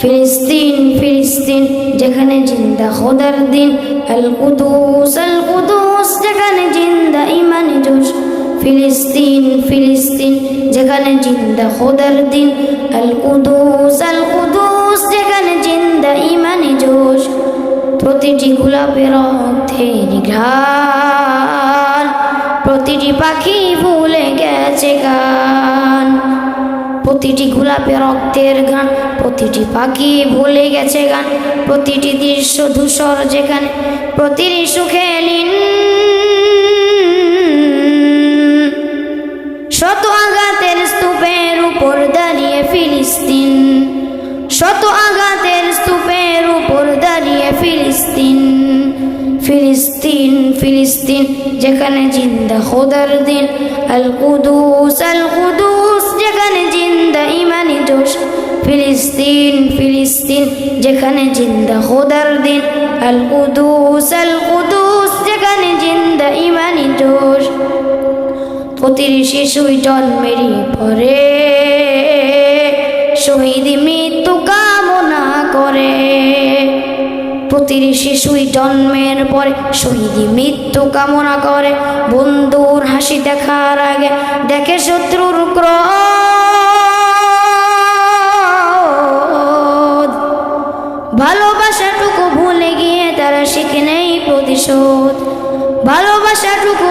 ফিলিস্তিন ফিলিস্তিন, যেখানে জিন্দা খোদার দিন। আল কুদুস আল কুদুস, যেখানে জিন্দা ইমানি জোশ। ফিলিস্তিন ফিলিস্তিন, যেখানে জিন্দা খোদার দিন। আল কুদুস আল কুদুস, যেখানে জিন্দা ইমানি জোশ। প্রতিটি গোলাপের অর্থের ঘ্রাণ প্রতিটি পাখি ভুলে গেছে গান। প্রতিটি গোলাপে রক্তের গান প্রতিটি পাখি ভুলে গেছে গান, প্রতিটি দৃশ্য ধূসর যেখানে, প্রতিটি সুখে নিন শত আঘাতের স্তূপের উপর দাঁড়িয়ে ফিলিস্তিন, শত আঘাতের স্তূপের উপর দাঁড়িয়ে ফিলিস্তিন ফিলিস্তিন ফিলিস্তিন যেখানে জিন্দা খোদার দিন আল কুদুস ফিলিস্তিন ফিলিস্তিন, যেখানে জিন্দা খোদার দিন। আল কুদুস আল কুদুস, যেখানে জিন্দা ইমানি জোশ। প্রতিটি শিশুই জন্মেরই পরে। শহীদ মৃত্যু কামনা করে। প্রতিটি শিশুই জন্মের পরে শহীদ মৃত্যু কামনা করে। বন্ধুর আশিক নেই প্রতিশোধ। ভালোবাসাটুকু